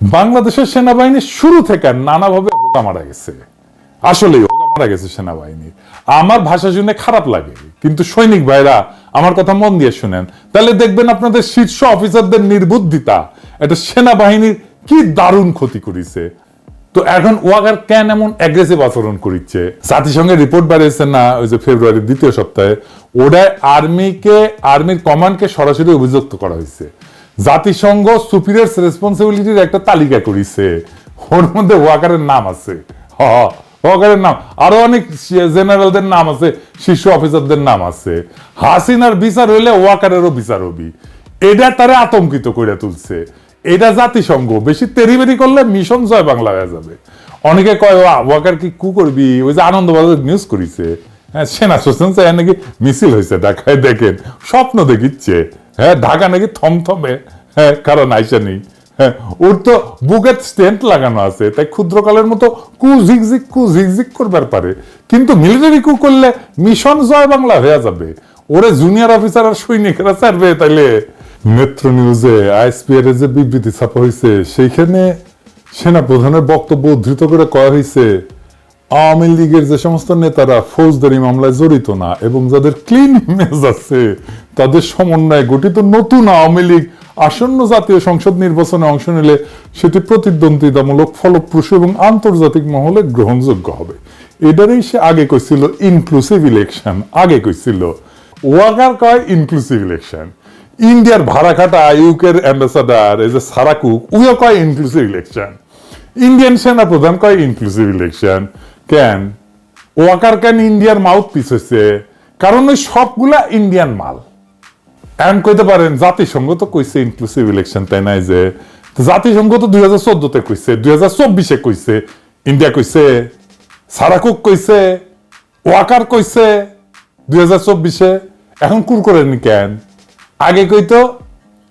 বাংলাদেশের সেনাবাহিনী শুরু থেকে নানাভাবে হোকা মারা গেছে। আসলেই হোকা মারা গেছে সেনাবাহিনী। আমার ভাষা শুনে খারাপ লাগে, কিন্তু সৈনিক ভাইরা আমার কথা মন দিয়ে শুনেন। তাহলে দেখবেন আপনাদের শীর্ষ অফিসারদের নির্বুদ্ধিতা, এটা সেনাবাহিনীর কি দারুণ ক্ষতি করেছে। তো এখন ওয়াগার কেন এমন অ্যাগ্রেসিভ আচরণ করিচ্ছে? জাতিসংঘের রিপোর্ট বেরিয়েছে না, ওই যে ফেব্রুয়ারির দ্বিতীয় সপ্তাহে। ওটায় আর্মিকে আর্মির কমান্ডকে সরাসরি অভিযুক্ত করা হয়েছে। জাতিসংঘ সুপিরিয়ার্স রেসপন্সিবিলিটির একটা তালিকা করিছে। ওর মধ্যে ওয়াকারের নাম আছে। হ ওয়াকারের নাম। আরও অনেক জেনারেলদের নাম আছে শীর্ষ অফিসারদের নাম আছে। হাসিনার বিচার হইলে ওয়াকারেরও বিচার হবি। এটা তারে আতঙ্কিত করে তুলছে। এটা জাতিসংঘ। বেশি তেরিবেরি করলে মিশন জয় বাংলা হয়ে যাবে। অনেকে কয় "ওয়া, ওয়াকার কি কু করবি? ওই যে আনন্দ বাজার নিউজ করিছে। হ্যাঁ সেনা সোসেন চাই নাকি মিছিল হয়েছে ঢাকায় দেখেন। স্বপ্ন দেখিচ্ছে। হ্যাঁ ঢাকা নাকি থমথমে হ্যাঁ কারণ আইসা নেই। হ্যাঁ ওর তো বুকের স্টেন্ট লাগানো আছে, তাই ক্ষুদ্রকালের মতো কু ঝিকঝিক কু ঝিকঝিক করবার পারে। কিন্তু মিলিটারি কু করলে মিশন জয় বাংলা হয়ে যাবে। ওরে জুনিয়র অফিসার আর সৈনিকরা ছাড়বে তাইলে। মেট্রো নিউজে আইএসপিআর এর যে বিবৃতি ছাপা হয়েছে সেইখানে সেনা প্রধানের বক্তব্য উদ্ধৃত করে কয়া হয়েছে আওয়ামী লীগের যে সমস্ত নেতারা ফৌজদারি মামলায় জড়িত না এবং যাদের ক্লিন ইমেজ আছে, তাদের সমন্বয়ে গঠিত নতুন আওয়ামী লীগ আসন্ন জাতীয় সংসদ নির্বাচনে অংশ নিলে সেটি প্রতিদ্বন্দ্বিতামূলক, ফলপ্রসূ এবং আন্তর্জাতিক মহলে গ্রহণযোগ্য হবে। এটারই সে আগে কইছিল ইনক্লুসিভ ইলেকশন আগে কইছিল। ওয়াগার কয় ইনক্লুসিভ ইলেকশন ইন্ডিয়ার ভাড়া খাটা ইউকের অ্যাম্বাসাডার এই যে সারাকুক, উইও কয় ইনক্লুসিভ ইলেকশন ইন্ডিয়ান সেনা প্রধান কয় ইনক্লুসিভ ইলেকশন কেন? ওয়াকার কেন ইন্ডিয়ার মাউথ পিস হয়েছে কারণ ওই সবগুলা ইন্ডিয়ান মাল। এখন কইতে পারেন, জাতিসংঘ তো কইছে ইনক্লুসিভ ইলেকশন তাই নাই যে? জাতিসংঘ তো দুই হাজার চোদ্দতে কইছে, দুই হাজার চব্বিশে কইছে ইন্ডিয়া কইছে, সারাকুক কইছে, ওয়াকার কইছে, দুই হাজার চব্বিশে। এখন কুর করেনি কেন? আগে কইতো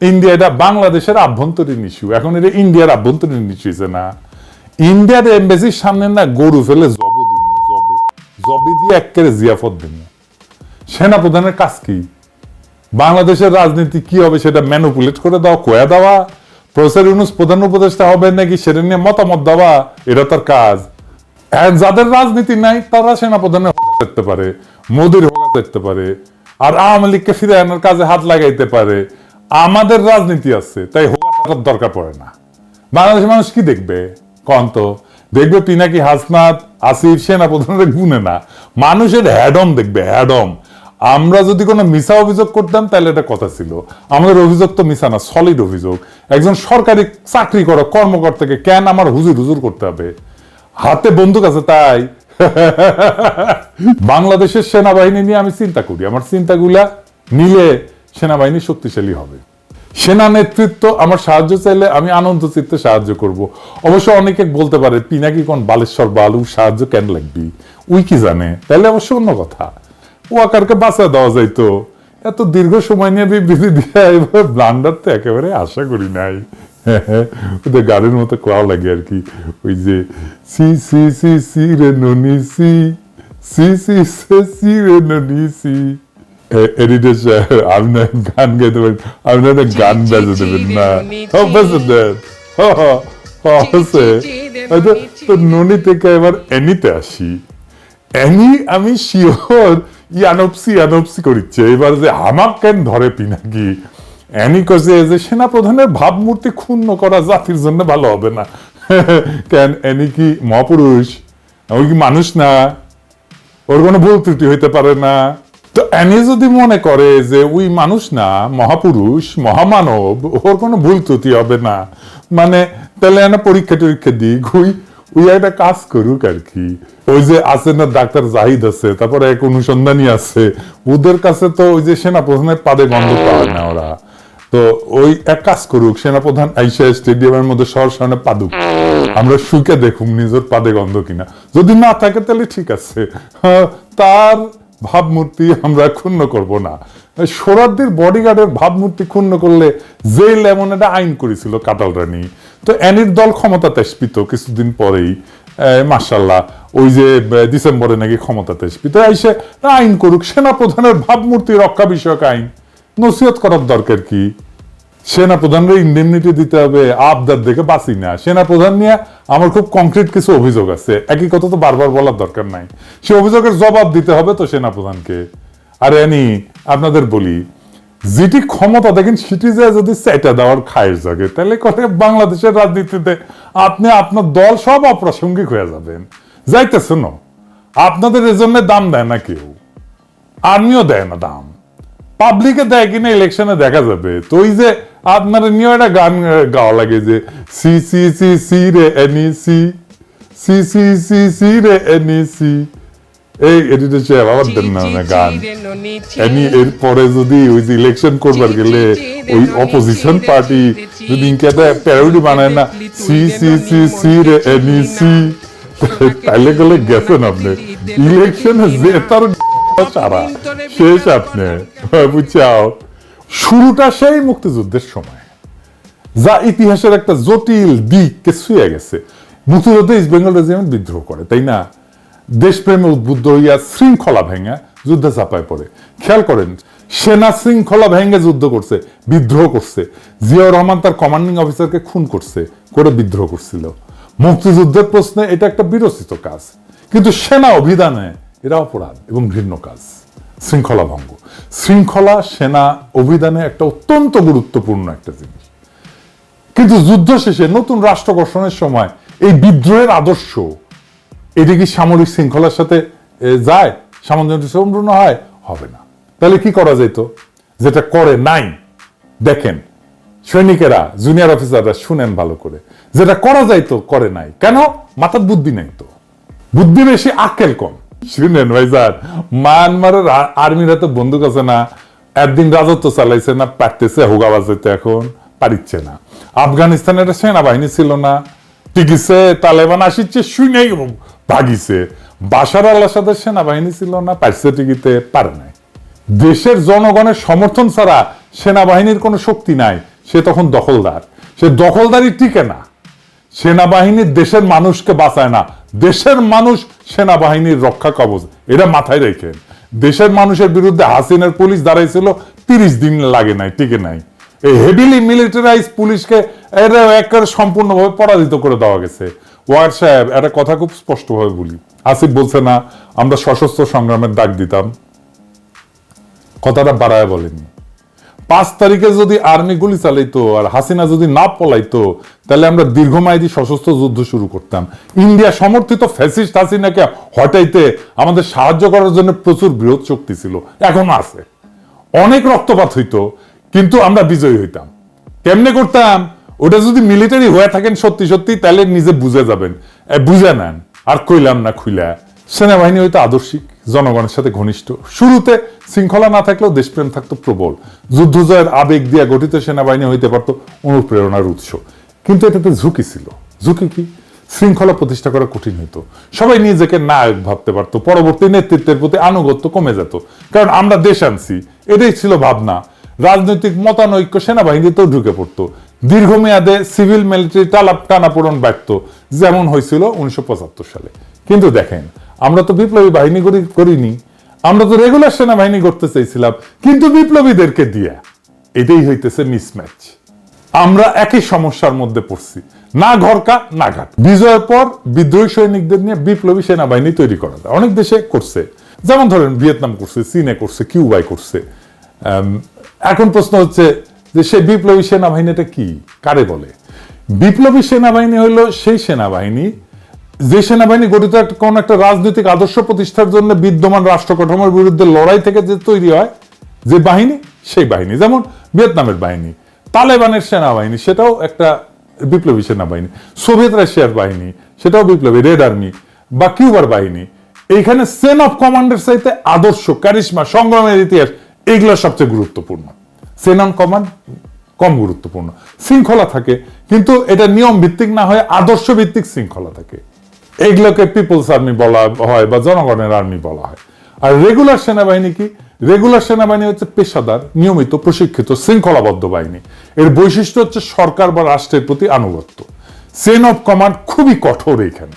ইন্ডিয়া এটা বাংলাদেশের আভ্যন্তরীণ ইস্যু এখন এটা ইন্ডিয়ার আভ্যন্তরীণ ইস্যু না। ইন্ডিয়ার এম্বাসির সামনে না গরু ফেলে জব দিব জবে। জবি দিয়ে একেবারে জিয়াফত দিব সেনা প্রধানের কাজ কি? বাংলাদেশের রাজনীতি কি হবে সেটা ম্যানুপুলেট করে দেওয়া কয়া দেওয়া প্রফেসর ইউনুস প্রধান উপদেষ্টা হবে নাকি সেটা নিয়ে মতামত দেওয়া এটা তার কাজ। যাদের রাজনীতি নাই, তারা সেনা প্রধানের হোকা দেখতে পারে, মোদির হোকা দেখতে পারে, আর আওয়ামী লীগকে ফিরে আনার কাজে হাত লাগাইতে পারে। আমাদের রাজনীতি আছে, তাই হোকা দরকার পড়ে না। বাংলাদেশের মানুষ কি দেখবে? কন্ত, দেখবে পিনাকি হাসনাত, আসিফ সেনা প্রধানের গুনে না। মানুষের হ্যাডম দেখবে, হ্যাডম। আমরা যদি কোনো মিসা অভিযোগ করতাম, তাহলে এটা কথা ছিল। আমাদের অভিযোগ তো মিসা না সলিড অভিযোগ। একজন সরকারি চাকরি করো, কর্মকর্তাকে কেন আমার হুজুর হুজুর করতে হবে? হাতে বন্দুক আছে তাই। বাংলাদেশের সেনাবাহিনী নিয়ে আমি চিন্তা করি। আমার চিন্তাগুলা নিলে সেনাবাহিনী শক্তিশালী হবে। সেনা নেতৃত্ব আমার সাহায্য চাইলে আমি আনন্দ চিত্তে সাহায্য করব। অবশ্য অনেকে বলতে পারে, পিনাকি কোন বালেশ্বর বালু, সাহায্য কেন লাগবি? উই কি জানে? তাহলে অবশ্য অন্য কথা। ওয়াকারকে বাঁচা দেওয়া যাইতো এত দীর্ঘ সময় নিয়ে বিবৃতি দিয়ে এবার ব্লান্ডার তো একেবারে আশা করি নাই। ওদের গানের মতো কোয়া লাগে আর কি। ওই যে, সি সি সি সি, রে, ননি সি সি সি সি, রে, ননি, সি। এডিটর আমি না তো ননি থেকে এবার এনিতে আসি এনি আমি শিওর ইয়ানপসি ইয়ানপসি করিচ্ছে এবার যে আমাক কেন ধরে পিনাকি যে সেনা প্রধানের ভাবমূর্তি ক্ষুণ্ণ করা জাতির জন্য ভালো হবে না কেন এনি কি মহাপুরুষ ওই কি মানুষ না ওর কোনো ভুল ত্রুটি হইতে পারে না তো এনি যদি মনে করে যে ওই মানুষ না মহাপুরুষ মহামানব ওর কোনো ভুল ত্রুটি হবে না। মানে তাহলে এনে পরীক্ষা টরীক্ষা দিক ওই ওই একটা কাজ করুক আর কি। ওই যে আছে না ডাক্তার জাহিদ আছে তারপরে এক অনুসন্ধানী আছে ওদের কাছে তো ওই যে সেনা প্রধানের পাদে গন্ধ পায় না ওরা। তো ওই এক কাজ করুক সেনাপ্রধান আইসা স্টেডিয়ামের মধ্যে সর সামনে পাদুক। আমরা শুকে দেখুক নিজের পাদে গন্ধ কিনা। যদি না থাকে তাহলে ঠিক আছে। হ্যাঁ, তার ভাবমূর্তি আমরা ক্ষুণ্ণ করব না। সোরারদের বডিগার্ডের ভাবমূর্তি ক্ষুণ্ণ করলে জেল এমন একটা আইন করেছিল কাটাল রানী। তো অ্যানির দল ক্ষমতাতে আসপিত কিছুদিন পরেই মার্শাল্লাহ ওই যে ডিসেম্বরে নাকি ক্ষমতাতে আসপিত আইসে আইন করুক, সেনাপ্রধানের ভাবমূর্তি রক্ষা বিষয়ক আইন। নসিহত করার দরকার কি? সেনা প্রধানরা ইন্ডেমনিটি দিতে হবে আবদার দেখে বাঁচি না। সেনা প্রধান নিয়ে আমার খুব কংক্রিট কিছু অভিযোগ আছে। একই কথা তো বারবার বলার দরকার নাই। সে অভিযোগের জবাব দিতে হবে তো সেনা প্রধানকে আর এনি আপনাদের বলি, যেটি ক্ষমতা দেখেন, সেটি যে যদি সেটা দেওয়ার খায়ের জাগে, তাহলে করে বাংলাদেশের রাজনীতিতে আপনি আপনার দল সব অপ্রাসঙ্গিক হয়ে যাবেন। যাইতেছেন না। আপনাদের এজন্য দাম দেয় না কেউ। আর্মিও দেয় না দাম। পাবলিকে দেয় কিনা ইলেকশনে দেখা যাবে। তো ওই যে আপনার নিয়ে একটা গান গাওয়া লাগে যে সি সি সি সি রে এনি সি। সি সি সি সি রে এনি সি। এই এডিটর সাহেব আবার দেন না না গান এনি যদি ওই যে ইলেকশন করবার গেলে ওই অপোজিশন পার্টি যদি ইনকে প্যারোডি বানায় না সি সি সি সি রে এনি সি। তাইলে গেলে গেছেন আপনি। ইলেকশনে যে তার সারা শেষ আপনি। বুঝছাও শুরুটা সেই মুক্তিযুদ্ধের সময়। যা ইতিহাসের একটা জটিল দিককে ছুঁয়ে গেছে। মুক্তিযুদ্ধে ইস্ট বেঙ্গল রেজিমেন্ট বিদ্রোহ করে, তাই না? দেশপ্রেমে উদ্বুদ্ধ হইয়া শৃঙ্খলা ভেঙে যুদ্ধে চাপায় পড়ে। খেয়াল করেন, সেনা শৃঙ্খলা ভেঙে যুদ্ধ করছে, বিদ্রোহ করছে। জিয়াউর রহমান তার কমান্ডিং অফিসারকে খুন করছে, করে বিদ্রোহ করছিল। মুক্তিযুদ্ধের প্রশ্নে এটা একটা বিরচিত কাজ। কিন্তু সেনা অভিধানে এরা অপরাধ এবং ঘৃণ্য কাজ। শৃঙ্খলা ভঙ্গ। শৃঙ্খলা, সেনা, অভিধানে একটা অত্যন্ত গুরুত্বপূর্ণ একটা জিনিস। কিন্তু যুদ্ধ শেষে, নতুন রাষ্ট্র গঠনের সময় এই বিদ্রোহের আদর্শ, এটি কি সামরিক শৃঙ্খলার সাথে যায়? সামঞ্জস্য সম্পূর্ণ হয়? হবে না। তাহলে কি করা যেত? যেটা করে নাই। দেখেন, সৈনিকেরা জুনিয়র অফিসাররা শুনেন ভালো করে। যেটা করা যাইতো, করে নাই। কেন? মাথার বুদ্ধি নাই তো। বুদ্ধি বেশি, আক্কেল কম। শুনেন ভাই স্যার আর্মিরা বন্দুক আছে না, একদিন রাজত্ব চালাইছে না, পারতেছে, হোগা বাজাইতে এখন, পারিচ্ছে না। আফগানিস্তানের সেনাবাহিনী ছিল না, টিকিছে, তালেবান আসিচ্ছে, শুনেই ভাগিছে। বাসার আল্লাহ সাথে সেনাবাহিনী ছিল না, পারছে টিকিতে, পারে নাই। দেশের জনগণের সমর্থন ছাড়া সেনাবাহিনীর কোনো শক্তি নাই, সে তখন দখলদার। সে দখলদারি টিকে না। সেনাবাহিনী দেশের মানুষকে বাঁচায় না। দেশের মানুষ সেনাবাহিনীর রক্ষা কবচ। এটা মাথায় রেখেন দেশের মানুষের বিরুদ্ধে হাসিনের পুলিশ দাঁড়াইছিল, তিরিশ দিন লাগে নাই, টিকে নাই। এই হেভিলি মিলিটারাইজ পুলিশকে এটা একেবারে সম্পূর্ণভাবে পরাজিত করে দেওয়া গেছে। ওয়ার সাহেব, একটা কথা খুব স্পষ্টভাবে বলি। আসিফ বলছে না, আমরা সশস্ত্র সংগ্রামের ডাক দিতাম। কথাটা বাড়ায় বলেনি। পাঁচ তারিখে যদি আর্মি গুলি চালাইতো আর হাসিনা যদি না পলাইতো, তাহলে আমরা দীর্ঘমেয়াদী সশস্ত্র যুদ্ধ শুরু করতাম। ইন্ডিয়া সমর্থিত ফ্যাসিস্ট হাসিনাকে হটাইতে আমাদের সাহায্য করার জন্য প্রচুর বৃহৎ শক্তি ছিল, এখনও আছে। অনেক রক্তপাত হইতো, কিন্তু আমরা বিজয়ী হইতাম। কেমনে করতাম? ওটা যদি মিলিটারি হয়ে থাকেন সত্যি সত্যি, তাহলে নিজে বুঝে যাবেন। বুঝে নেন। আর কইলাম না খুইলা। সেনাবাহিনী হয়তো আদর্শিক। জনগণের সাথে ঘনিষ্ঠ। শুরুতে শৃঙ্খলা না থাকলেও দেশপ্রেম থাকতো প্রবল। যুদ্ধ জয়ের আবেগ দিয়ে গঠিত সেনাবাহিনী হইতে পারতো অনুপ্রেরণার উৎস। কিন্তু এটাতে ঝুঁকি ছিল। ঝুঁকি কি? শৃঙ্খলা প্রতিষ্ঠা করা কঠিন হতো সবাই নিজেকে নায়ক ভাবতে পারতো। পরবর্তী নেতৃত্বের প্রতি আনুগত্য কমে যেত। কারণ আমরা দেশ আনছি। এটাই ছিল ভাবনা। রাজনৈতিক মতানৈক্য সেনাবাহিনীতেও ঢুকে পড়তো। দীর্ঘমেয়াদে সিভিল মিলিটারি টালাপ টানাপোড়ন ব্যর্থ যেমন হয়েছিল উনিশশো পঁচাত্তর সালে। কিন্তু দেখেন আমরা তো বিপ্লবী বাহিনী করি- করিনি। আমরা তো রেগুলার সেনাবাহিনী করতে চাইছিলাম, কিন্তু বিপ্লবীদেরকে দিয়া এটাই হইতেছে মিসম্যাচ আমরা একই সমস্যার মধ্যে পড়ছি, না ঘরকা, না ঘাট। বিজয়ের পর বিদ্রোহী সৈনিকদের নিয়ে বিপ্লবী সেনাবাহিনী তৈরি করা যায়। অনেক দেশে করছে। যেমন ধরেন ভিয়েতনাম করছে, চীনে করছে কিউবাই করছে। এখন প্রশ্ন হচ্ছে যে সে বিপ্লবী সেনাবাহিনীটা কি? কারে বলে? বিপ্লবী সেনাবাহিনী হলো সেই সেনাবাহিনী যে সেনাবাহিনী গঠিত কোন একটা রাজনৈতিক আদর্শ প্রতিষ্ঠার জন্য বিদ্যমান রাষ্ট্র কাঠামোর বিরুদ্ধে লড়াই থেকে যে তৈরি হয়, যে বাহিনী, সেই বাহিনী। যেমন ভিয়েতনামের বাহিনী, তালেবানের সেনাবাহিনী, সেটাও একটা বিপ্লবী সেনাবাহিনী। সোভিয়েত রাশিয়ার বাহিনী, সেটাও বিপ্লবী। রেড আর্মি বা কিউবার বাহিনী। এইখানে সেন অফ কমান্ডের চাইতে আদর্শ ক্যারিশমা সংগ্রামের ইতিহাস এগুলো সবচেয়ে গুরুত্বপূর্ণ। সেন অন কমান্ড কম গুরুত্বপূর্ণ। শৃঙ্খলা থাকে, কিন্তু এটা নিয়ম ভিত্তিক না হয়ে আদর্শ ভিত্তিক শৃঙ্খলা থাকে। এগুলোকে পিপলস আর্মি বলা হয় বা জনগণের আর্মি বলা হয়। আর রেগুলার সেনাবাহিনী কি? রেগুলার সেনাবাহিনী হচ্ছে পেশাদার, নিয়মিত, প্রশিক্ষিত, শৃঙ্খলাবদ্ধ বাহিনী। এর বৈশিষ্ট্য হচ্ছে সরকার বা রাষ্ট্রের প্রতি আনুগত্য। চেন অফ কমান্ড খুবই কঠোর এখানে।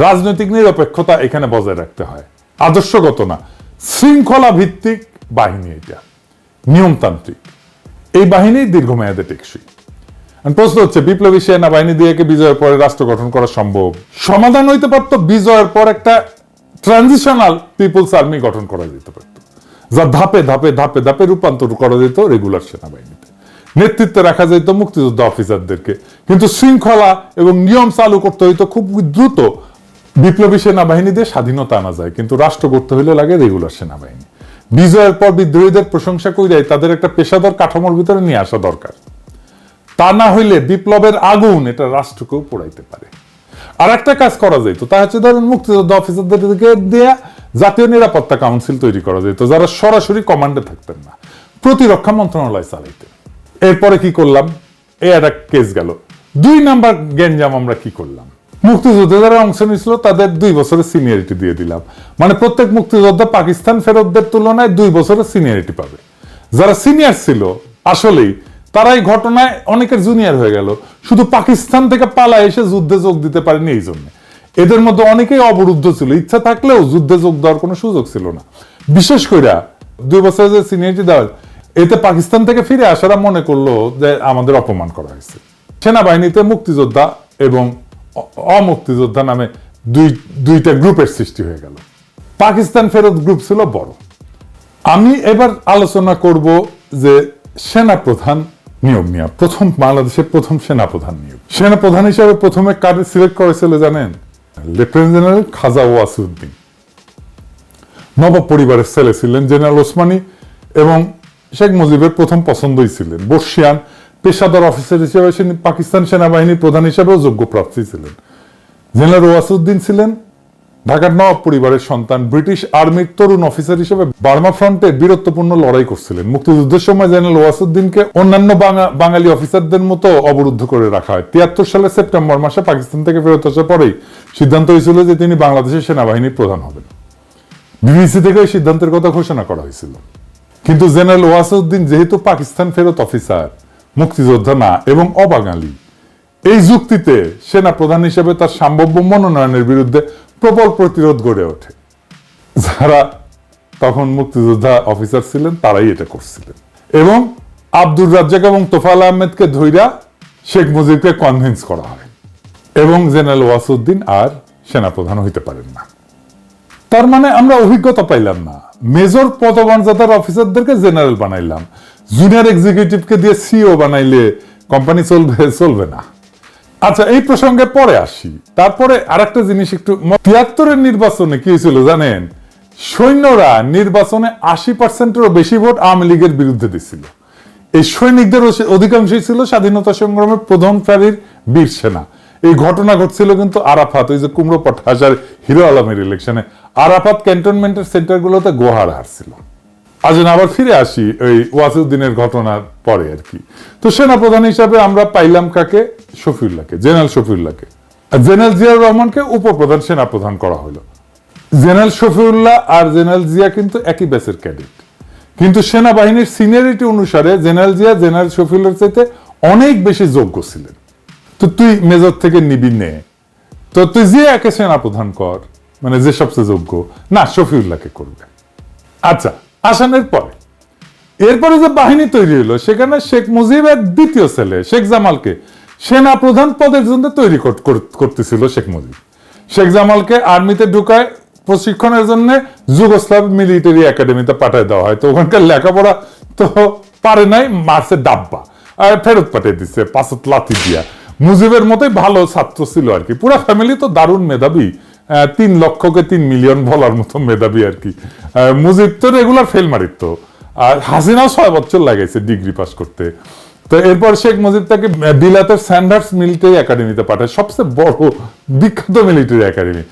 রাজনৈতিক নিরপেক্ষতা এখানে বজায় রাখতে হয়। আদর্শগত না। শৃঙ্খলা ভিত্তিক বাহিনী এটা। নিয়মতান্ত্রিক। এই বাহিনী দীর্ঘমেয়াদে টেকসই। প্রশ্ন হচ্ছে, বিপ্লবী সেনাবাহিনী দিয়ে বিজয়ের পরে রাষ্ট্র গঠন করা সম্ভব? সমাধান হইতে পারত, বিজয়ের পর একটা ট্রানজিশনাল পিপলস আর্মি গঠন করা যেতে পারত। যা ধাপে ধাপে ধাপে ধাপে রূপান্তর করা যেত রেগুলার সেনাবাহিনীতে। নেতৃত্বে রাখা যেত মুক্তিযোদ্ধা অফিসারদেরকে কিন্তু শৃঙ্খলা এবং নিয়ম চালু করতে হইতো খুব দ্রুত। বিপ্লবী সেনাবাহিনী দিয়ে স্বাধীনতা আনা যায়, কিন্তু রাষ্ট্র করতে হইলে লাগে রেগুলার সেনাবাহিনী। বিজয়ের পর বিদ্রোহীদের প্রশংসা করিয়াই তাদের একটা পেশাদার কাঠামোর ভিতরে নিয়ে আসা দরকার। তা না হইলে বিপ্লবের আগুন এটা রাষ্ট্রকেও পোড়াইতে পারে। আর একটা কাজ করা যেত তা হচ্ছে ধরেন মুক্তিযোদ্ধা অফিসারদেরকে দেয়া জাতীয় নিরাপত্তা কাউন্সিল তৈরি করা যেত যারা সরাসরি কমান্ডে থাকতেন না, প্রতিরক্ষা মন্ত্রণালয় চালাইতেন। এরপরে কি করলাম? এই একটা কেস গেল। দুই নাম্বার গেঞ্জাম আমরা কি করলাম? মুক্তিযুদ্ধে যারা অংশ নিয়েছিল, তাদের দুই বছরের সিনিয়রিটি দিয়ে দিলাম। মানে প্রত্যেক মুক্তিযোদ্ধা পাকিস্তান ফেরতদের তুলনায় দুই বছরের সিনিয়রিটি পাবে। যারা সিনিয়র ছিল, আসলেই তারা এই ঘটনায় অনেকের জুনিয়র হয়ে গেল। শুধু পাকিস্তান থেকে পালা এসে যুদ্ধে যোগ দিতে পারেনি এই জন্য। এদের মধ্যে অনেকেই অবরুদ্ধ ছিল। ইচ্ছা থাকলেও যুদ্ধে যোগ দেওয়ার কোনো সুযোগ ছিল না। বিশেষ করে দুই বছরের যে সিনিয়রিটি দেওয়ার, এতে পাকিস্তান থেকে ফিরে আসারা মনে করল যে আমাদের অপমান করা হয়েছে। সেনাবাহিনীতে মুক্তিযোদ্ধা এবং অমুক্তিযোদ্ধা নামে দুই, দুইটা গ্রুপের সৃষ্টি হয়ে গেল। পাকিস্তান ফেরত গ্রুপ ছিল বড়। আমি এবার আলোচনা করব যে সেনা প্রধান নিয়োগ নিয়ে প্রথম বাংলাদেশের প্রথম সেনা প্রধান নিয়োগ। সেনা প্রধান হিসেবে প্রথমে কার সিলেক্ট করেছিল জানেন? লেফটেন্যান্ট জেনারেল খাজা ওয়াসুদ্দিন নবাব পরিবারের ছেলে ছিলেন জেনারেল ওসমানী এবং শেখ মুজিবের প্রথম পছন্দই ছিলেন। বর্ষিয়ান পেশাদার অফিসার হিসেবে পাকিস্তান সেনাবাহিনীর প্রধান হিসেবেও যোগ্য প্রার্থী ছিলেন। জেনারেল ওয়াসুদ্দিন ছিলেন ঢাকার নবাব পরিবারের সন্তান ব্রিটিশ আর্মির তরুণ অফিসার হিসেবে বার্মা ফ্রন্টে বীরত্বপূর্ণ লড়াই করছিলেন। মুক্তিযুদ্ধের সময় জেনারেল ওয়াসুদ্দিনকে অন্যান্য বাঙালি অফিসারদের মতো অবরুদ্ধ করে রাখা হয়। তিয়াত্তর সালের সেপ্টেম্বর মাসে পাকিস্তান থেকে ফেরত আসার পরেই সিদ্ধান্ত হয়েছিল যে তিনি বাংলাদেশের সেনাবাহিনীর প্রধান হবেন। বিবিসি থেকে এই সিদ্ধান্তের কথা ঘোষণা করা হয়েছিল। কিন্তু জেনারেল ওয়াসুদ্দিন যেহেতু পাকিস্তান ফেরত অফিসার, মুক্তিযোদ্ধা না এবং অবাঙালি, এই যুক্তিতে সেনা প্রধান হিসেবে তার সম্ভাব্য মনোনয়নের বিরুদ্ধে প্রবল প্রতিরোধ গড়ে ওঠে। যারা তখন মুক্তিযোদ্ধা অফিসার ছিলেন, তারাই এটা করছিলেন। এবং আব্দুর রাজ্জাক এবং তোফাল আহমেদকে ধৈরা শেখ মুজিবকে কনভিন্স করা হয়। এবং জেনারেল ওয়াসুদ্দিন আর সেনাপ্রধান হইতে পারেন না। তার মানে আমরা অভিজ্ঞতা পাইলাম না। মেজর পদমর্যাদার অফিসারদেরকে জেনারেল বানাইলাম। জুনিয়র এক্সিকিউটিভকে দিয়ে সিও বানাইলে কোম্পানি চলবে চলবে না। আচ্ছা এই প্রসঙ্গে পরে আসি। তারপরে আরেকটা জিনিস একটু তিয়াত্তরের নির্বাচনে কি হয়েছিল জানেন? সৈন্যরা নির্বাচনে আশি পার্সেন্টেরও বেশি ভোট আওয়ামী লীগের বিরুদ্ধে দিছিল। এই সৈনিকদের অধিকাংশই ছিল স্বাধীনতা সংগ্রামের প্রথম সারির বীর সেনা। এই ঘটনা ঘটছিল কিন্তু আরাফাত, ওই যে কুমড়ো পটাশ আর হিরো আলমের ইলেকশনে আরাফাত ক্যান্টনমেন্টের সেন্টারগুলোতে গোহার হারছিল। আজ আবার ফিরে আসি ওই ওয়াসুদ্দিনের ঘটনার পরে আর কি। তো সেনাপ্রধান হিসাবে আমরা পাইলাম কাকে? শফিউল্লাহকে, জেনারেল শফিউল্লাহকে। আর জেনারেল জিয়াউর রহমানকে উপপ্রধান সেনাপ্রধান করা হলো। জেনারেল শফিউল্লাহ আর জেনারেল জিয়া কিন্তু একই ব্যাচের ক্যাডেট কিন্তু সেনাবাহিনীর সিনিয়রিটি অনুসারে জেনারেল জিয়া, জেনারেল শফিউল্লাহর চাইতে অনেক বেশি যোগ্য ছিলেন। তো তুই মেজর থেকে নিবি নে। তো তুই জিয়াকে সেনাপ্রধান কর। মানে যে সবচেয়ে যোগ্য। না, শফিউল্লাহকে করবে। আচ্ছা আসানের পরে। এরপরে যে বাহিনী তৈরি হলো সেখানে শেখ মুজিবের দ্বিতীয় ছেলে, শেখ জামালকে সেনা প্রধান পদের জন্য তৈরি কর- কর- করতেছিল শেখ মুজিব। শেখ জামালকে আর্মিতে ঢুকায় প্রশিক্ষণের জন্য যুগোস্লাভ মিলিটারি একাডেমিতে পাঠায় দেওয়া হয়। তো ওখানকার লেখাপড়া তো পারে নাই মার্সে ডাব্বা। আর ফেরত পাঠিয়ে দিচ্ছে পাঁচত লাথি দিয়া। মুজিবের মতোই ভালো ছাত্র ছিল আর কি। পুরা ফ্যামিলি তো দারুণ মেধাবী। তিন লক্ষকে তিন মিলিয়ন বলার মতো মেধাবী আর কি। মুজিব তো রেগুলার ফেল মারিত। আর হাসিনাও ছয় বছর লাগাইছে ডিগ্রি পাস করতে। তো এরপর শেখ মুজিব তাকে বিলাতের স্যান্ডার্স মিলিটারি একাডেমিতে পাঠায়, সবচেয়ে বড়, বিখ্যাত মিলিটারি একাডেমি।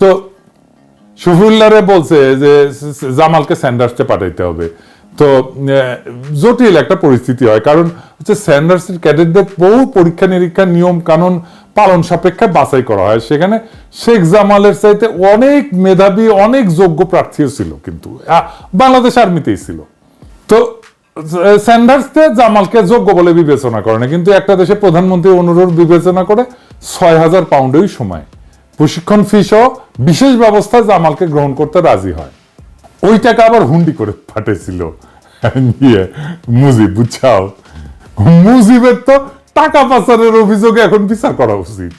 তো শফিউল্লাহরে বলছে যে জামালকে স্যান্ডার্সে পাঠাইতে হবে। তো জটিল একটা পরিস্থিতি হয়, কারণ হচ্ছে স্যান্ডার্সের ক্যাডেটদের বহু পরীক্ষা নিরীক্ষা, নিয়ম কানুন পালন সাপেক্ষে বাছাই করা হয়। সেখানে শেখ জামালের চাইতে অনেক মেধাবী, অনেক যোগ্য প্রার্থীও ছিল কিন্তু। বাংলাদেশ আর্মিতেই ছিল। তো স্যান্ডার্সকে জামালকে যোগ্য বলে বিবেচনা করে না, কিন্তু একটা দেশে প্রধানমন্ত্রী অনুরোধ বিবেচনা করে ছয় হাজার পাউন্ডের সময়। প্রশিক্ষণ ফি সহ বিশেষ ব্যবস্থা জামালকে গ্রহণ করতে রাজি হয়। ওই টাকা আবার হুন্ডি করে ফাটেছিল মুজিব, বুঝছাও? মুজিবের তো টাকা পাচারের অভিযোগে এখন বিচার করা উচিত।